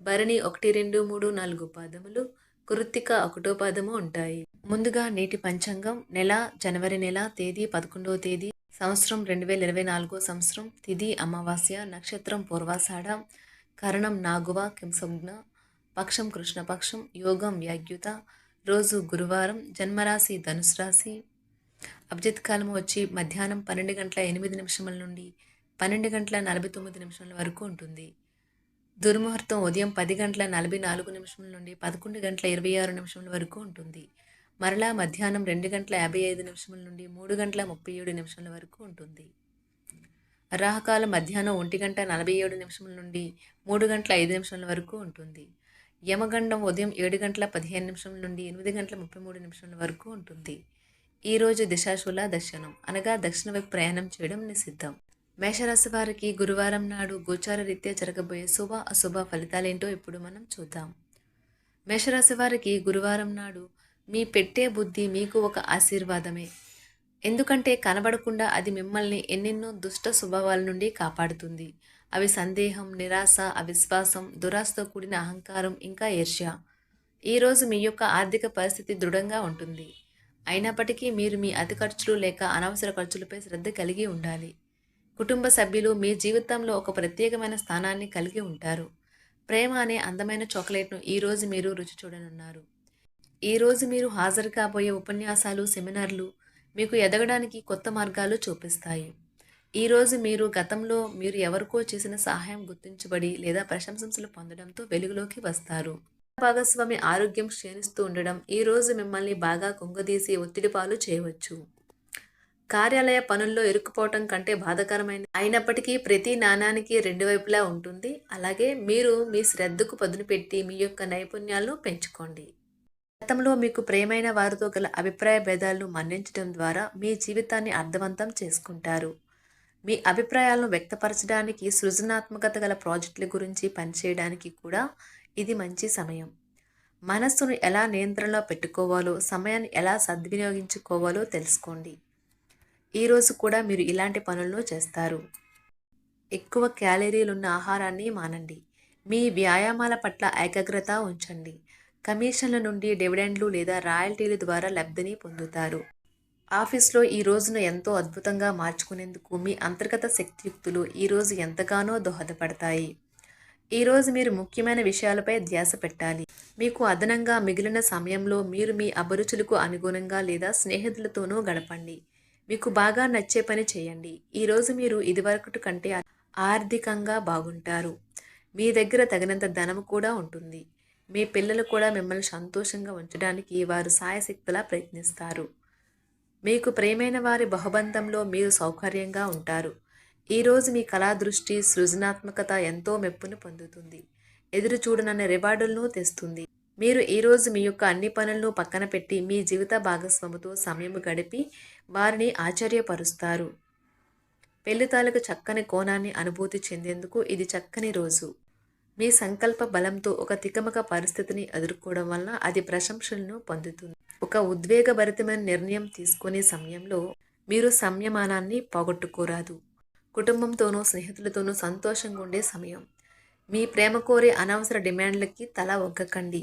భరణి ఒకటి రెండు మూడు నాలుగు పాదములు కృత్తిక ఒకటో పాదము ఉంటాయి. ముందుగా నేటి పంచాంగం నెల జనవరి నెల తేదీ పదకొండవ తేదీ సంవత్సరం రెండు వేల ఇరవై నాలుగో సంవత్సరం తిథి అమావాస్య నక్షత్రం పూర్వాషాఢ కరణం నాగువ కింసంజ్ఞ పక్షం కృష్ణపక్షం యోగం వ్యాగ్యుత రోజు గురువారం జన్మరాశి ధనుసు రాశి. అభిజిత్ కాలం వచ్చి మధ్యాహ్నం పన్నెండు గంటల ఎనిమిది నిమిషముల నుండి పన్నెండు గంటల నలభై తొమ్మిది నిమిషాల వరకు ఉంటుంది. దుర్ముహూర్తం ఉదయం పది గంటల నలభై నాలుగు నిమిషం నుండి పదకొండు గంటల ఇరవై ఆరు నిమిషముల వరకు ఉంటుంది. మరలా మధ్యాహ్నం రెండు గంటల యాభై ఐదు నిమిషముల నుండి మూడు గంటల ముప్పై ఏడు నిమిషముల వరకు ఉంటుంది. రాహకాలం మధ్యాహ్నం ఒంటి గంట నలభై ఏడు నిమిషముల నుండి మూడు గంటల ఐదు నిమిషముల వరకు ఉంటుంది. యమగండం ఉదయం ఏడు గంటల పదిహేను నిమిషముల నుండి ఎనిమిది గంటల ముప్పై మూడు నిమిషముల వరకు ఉంటుంది. ఈరోజు దిశాశూల దర్శనం అనగా దక్షిణ వైపు ప్రయాణం చేయడం నిషిద్ధం. మేషరాశి వారికి గురువారం నాడు గోచార రీత్యా జరగబోయే శుభ అశుభ ఫలితాలేంటో ఇప్పుడు మనం చూద్దాం. మేషరాశి వారికి గురువారం నాడు మీ పెట్టే బుద్ధి మీకు ఒక ఆశీర్వాదమే. ఎందుకంటే కనబడకుండా అది మిమ్మల్ని ఎన్నెన్నో దుష్ట స్వభావాల నుండి కాపాడుతుంది. అవి సందేహం నిరాశ అవిశ్వాసం దురాశతో కూడిన అహంకారం ఇంకా ఈర్ష్య. ఈరోజు మీ యొక్క ఆర్థిక పరిస్థితి దృఢంగా ఉంటుంది. అయినప్పటికీ మీరు మీ అతి ఖర్చులు లేక అనవసర ఖర్చులపై శ్రద్ధ కలిగి ఉండాలి. కుటుంబ సభ్యులు మీ జీవితంలో ఒక ప్రత్యేకమైన స్థానాన్ని కలిగి ఉంటారు. ప్రేమ అనే అందమైన చాక్లెట్ను ఈరోజు మీరు రుచి చూడనున్నారు. ఈరోజు మీరు హాజరు కాబోయే ఉపన్యాసాలు సెమినార్లు మీకు ఎదగడానికి కొత్త మార్గాలు చూపిస్తాయి. ఈరోజు మీరు గతంలో మీరు ఎవరికో చేసిన సహాయం గుర్తించబడి లేదా ప్రశంసలు పొందడంతో వెలుగులోకి వస్తారు. భాగస్వామి ఆరోగ్యం క్షీణిస్తూ ఉండడం ఈరోజు మిమ్మల్ని బాగా కుంగదీసి ఒత్తిడి పాలు చేయవచ్చు. కార్యాలయ పనుల్లో ఇరుక్కుపోవటం కంటే బాధకరమైనది అయినప్పటికీ ప్రతి నాణానికి రెండు వైపులా ఉంటుంది. అలాగే మీరు మీ శ్రద్ధకు పదును పెట్టి మీ యొక్క నైపుణ్యాలను పెంచుకోండి. గతంలో మీకు ప్రేమైన వారితో గల అభిప్రాయ భేదాలను మన్నించడం ద్వారా మీ జీవితాన్ని అర్థవంతం చేసుకుంటారు. మీ అభిప్రాయాలను వ్యక్తపరచడానికి సృజనాత్మకత గల ప్రాజెక్టుల గురించి పనిచేయడానికి కూడా ఇది మంచి సమయం. మనస్సును ఎలా నియంత్రణలో పెట్టుకోవాలో సమయాన్ని ఎలా సద్వినియోగించుకోవాలో తెలుసుకోండి. ఈరోజు కూడా మీరు ఇలాంటి పనులను చేస్తారు. ఎక్కువ క్యాలరీలున్న ఆహారాన్ని మానండి. మీ వ్యాయామాల పట్ల ఏకాగ్రత ఉంచండి. కమిషన్ల నుండి డివిడెండ్లు లేదా రాయల్టీల ద్వారా లబ్ధిని పొందుతారు. ఆఫీస్లో ఈ రోజును ఎంతో అద్భుతంగా మార్చుకునేందుకు మీ అంతర్గత శక్తియుక్తులు ఈరోజు ఎంతగానో దోహదపడతాయి. ఈరోజు మీరు ముఖ్యమైన విషయాలపై ధ్యాస పెట్టాలి. మీకు అదనంగా మిగిలిన సమయంలో మీరు మీ అభిరుచులకు అనుగుణంగా లేదా స్నేహితులతోనూ గడపండి. మీకు బాగా నచ్చే పని చేయండి. ఈరోజు మీరు ఇదివరకటి కంటే ఆర్థికంగా బాగుంటారు. మీ దగ్గర తగినంత ధనం కూడా ఉంటుంది. మీ పిల్లలు కూడా మిమ్మల్ని సంతోషంగా ఉంచడానికి వారు సాయశక్తులా ప్రయత్నిస్తారు. మీకు ప్రేమైన వారి బహుబంధంలో మీరు సౌకర్యంగా ఉంటారు. ఈరోజు మీ కళా దృష్టి సృజనాత్మకత ఎంతో మెప్పును పొందుతుంది. ఎదురు చూడనన్న రివార్డులను తెస్తుంది. మీరు ఈరోజు మీ యొక్క అన్ని పనులను పక్కన పెట్టి మీ జీవిత భాగస్వామితో సమయం గడిపి వారిని ఆశ్చర్యపరుస్తారు. పెళ్ళి తాలూకు చక్కని కోణాన్ని అనుభూతి చెందేందుకు ఇది చక్కని రోజు. మీ సంకల్ప బలంతో ఒక తికమక పరిస్థితిని ఎదుర్కోవడం వలన అది ప్రశంసలను పొందుతుంది. ఒక ఉద్వేగభరితమైన నిర్ణయం తీసుకునే సమయంలో మీరు సంయమానాన్ని పోగొట్టుకోరాదు. కుటుంబంతోనూ స్నేహితులతోనూ సంతోషంగా ఉండే సమయం. మీ ప్రేమ కోరే అనవసర డిమాండ్లకి తల ఒగ్గకండి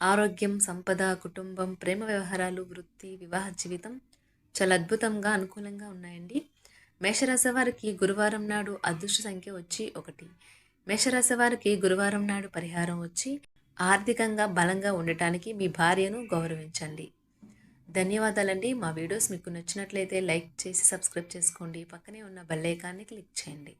ఆరోగ్యం సంపద కుటుంబం ప్రేమ వ్యవహారాలు వృత్తి వివాహ జీవితం చాలా అద్భుతంగా అనుకూలంగా ఉన్నాయండి. మేషరాశి వారికి గురువారం నాడు అదృష్ట సంఖ్య వచ్చి ఒకటి. మేషరాశి వారికి గురువారం నాడు పరిహారం వచ్చి ఆర్థికంగా బలంగా ఉండటానికి మీ భార్యను గౌరవించండి. ధన్యవాదాలండి. మా వీడియోస్ మీకు నచ్చినట్లయితే లైక్ చేసి సబ్స్క్రైబ్ చేసుకోండి. పక్కనే ఉన్న బెల్ ఐకాన్ని క్లిక్ చేయండి.